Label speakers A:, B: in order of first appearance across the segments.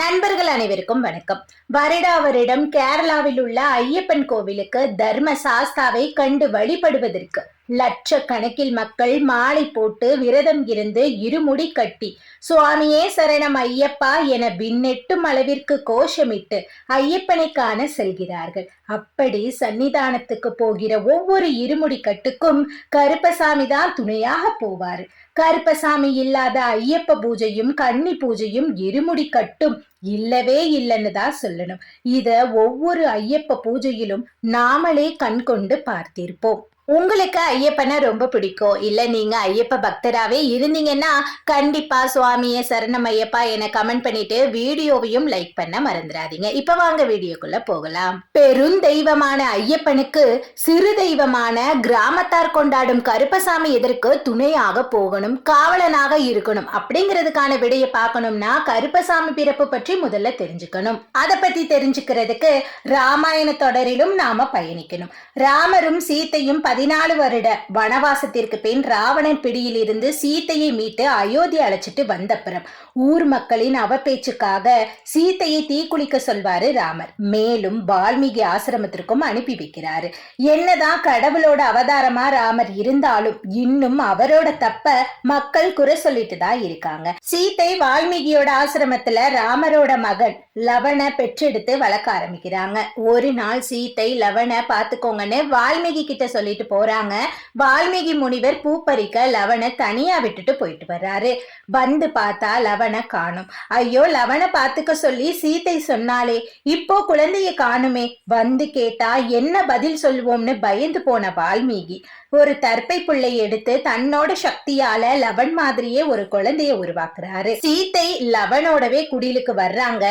A: நண்பர்கள் அனைவருக்கும் வணக்கம். வருடா வருடம் கேரளாவில் உள்ள ஐயப்பன் கோவிலுக்கு தர்ம சாஸ்தாவை கண்டு வழிபடுவதற்கு லட்சக்கணக்கில் மக்கள் மாலை போட்டு விரதம் இருந்து இருமுடி கட்டி சுவாமியே சரணம் ஐயப்பா என விண்ணெட்டும் அளவிற்கு கோஷமிட்டு ஐயப்பனை காண செல்கிறார்கள். அப்படி சன்னிதானத்துக்கு போகிற ஒவ்வொரு இருமுடி கட்டுக்கும் கருப்பசாமி தான் துணையாக போவார். கருப்பசாமி இல்லாத ஐயப்ப பூஜையும் கன்னி பூஜையும் இருமுடி கட்டும் இல்லவே இல்லைன்னு தான் சொல்லணும். இத ஒவ்வொரு ஐயப்ப பூஜையிலும் நாமளே கண் கொண்டு பார்த்திருப்போம். உங்களுக்கு ஐயப்பனை ரொம்ப பிடிக்கும். இல்ல நீங்க ஐயப்ப பக்தராவே இருந்தீங்கன்னா கண்டிப்பா சுவாமிய சரணம் ஐயப்பா என கமெண்ட் பண்ணிட்டு வீடியோவையும் லைக் பண்ண மறந்துடாதீங்க. இப்ப வாங்க வீடியோக்குள்ள போகலாம். பெருந்தெய்வமான ஐயப்பனுக்கு சிறு தெய்வமான கிராமத்தார் கொண்டாடும் கருப்பசாமி எதற்கு துணையாக போகணும் காவலனாக இருக்கணும் அப்படிங்கிறதுக்கான விடையை பார்க்கணும்னா கருப்பசாமி பிறப்பு பற்றி முதல்ல தெரிஞ்சுக்கணும். அதை பத்தி தெரிஞ்சுக்கிறதுக்கு ராமாயண தொடரிலும் நாம பயணிக்கணும். ராமரும் சீத்தையும் பதினாலு வருட வனவாசத்திற்கு பின் ராவணன் பிடியில் இருந்து சீத்தையை மீட்டு அயோத்தி அழைச்சிட்டு வந்தப்புறம் ஊர் மக்களின் அவப்பேச்சுக்காக சீத்தையை தீக்குளிக்க சொல்வாரு ராமர். மேலும் வால்மீகி ஆசிரமத்திற்கும் அனுப்பி வைக்கிறாரு. என்னதான் கடவுளோட அவதாரமா ராமர் இருந்தாலும் இன்னும் அவரோட தப்ப மக்கள் குறை சொல்லிட்டு தான் இருக்காங்க. சீத்தை வால்மீகியோட ஆசிரமத்துல ராமரோட மகன் லவண பெற்றெடுத்து வளர்க்க ஆரம்பிக்கிறாங்க. ஒரு நாள் சீத்தை லவண பாத்துக்கோங்கன்னு வால்மீகி கிட்ட சொல்லிட்டு போறாங்க. வால்மீகி முனிவர் பூ பறிக்க லவண தனியா விட்டுட்டு போயிட்டு வர்றாரு. வந்து பார்த்தா லவண காணும். ஐயோ லவண பாத்துக்க சொல்லி சீத்தை சொன்னாலே இப்போ குழந்தைய காணுமே. வந்து கேட்டா என்ன பதில் சொல்லுவோம்னு பயந்து போன வால்மீகி. ஒரு தற்பை புள்ளை எடுத்து தன்னோட சக்தியால லவன் மாதிரியே ஒரு குழந்தைய உருவாக்குறாரு. சீத்தை லவனோடவே குடிலுக்கு வர்றாங்க.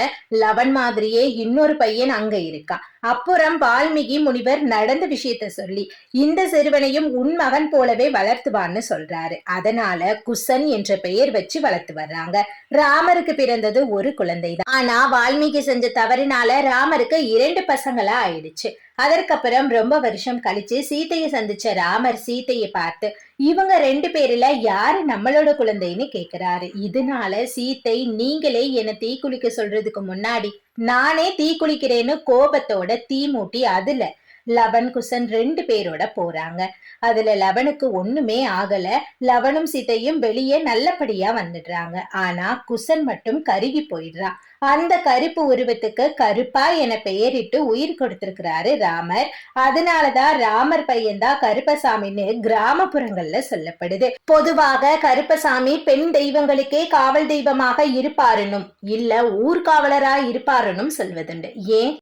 A: லவன் மாதிரியே இன்னொரு பையன் அங்க இருக்கான். அப்புறம் வால்மீகி முனிவர் நடந்த விஷயத்த சொல்லி இந்த சிறுவனையும் உன் மகன் போலவே வளர்த்துவான்னு சொல்றாரு. அதனால குசன் என்ற பெயர் வச்சு வளர்த்து வர்றாங்க. ராமருக்கு பிறந்தது ஒரு குழந்தை தான் ஆனா வால்மீகி செஞ்ச தவறினால ராமருக்கு இரண்டு பசங்களா ஆயிடுச்சு. அதற்கப்புறம் ரொம்ப வருஷம் கழிச்சு சீத்தையை சந்திச்ச ராமர் சீத்தையை பார்த்து இவங்க ரெண்டு பேர்ல யாரு நம்மளோட குழந்தைன்னு கேக்குறாரு. இதனால சீத்தை நீங்களே என்ன தீக்குளிக்க சொல்றதுக்கு முன்னாடி நானே தீக்குளிக்கிறேன்னு கோபத்தோட தீ மூட்டி அதுல லவன் குசன் ரெண்டு பேரோட போறாங்க. அதுல லவனுக்கு ஒண்ணுமே ஆகல. லவனும் சீத்தையும் வெளியே நல்லபடியா வந்துடுறாங்க. ஆனா குசன் மட்டும் கருகி போயிடுறான் அந்த கருப்பு உருவத்துக்கு கருப்பா என பெயரிட்டு உயிர் கொடுத்திருக்கிறாரு ராமர். அதனாலதான் ராமர் பையன்தான் கருப்பசாமின்னு கிராமப்புறங்கள்ல சொல்லப்படுது. பொதுவாக கருப்பசாமி பெண் தெய்வங்களுக்கே காவல் தெய்வமாக இருப்பாருனும் இல்ல ஊர்காவலரா இருப்பாருனும் சொல்வதுண்டு. ஏன்?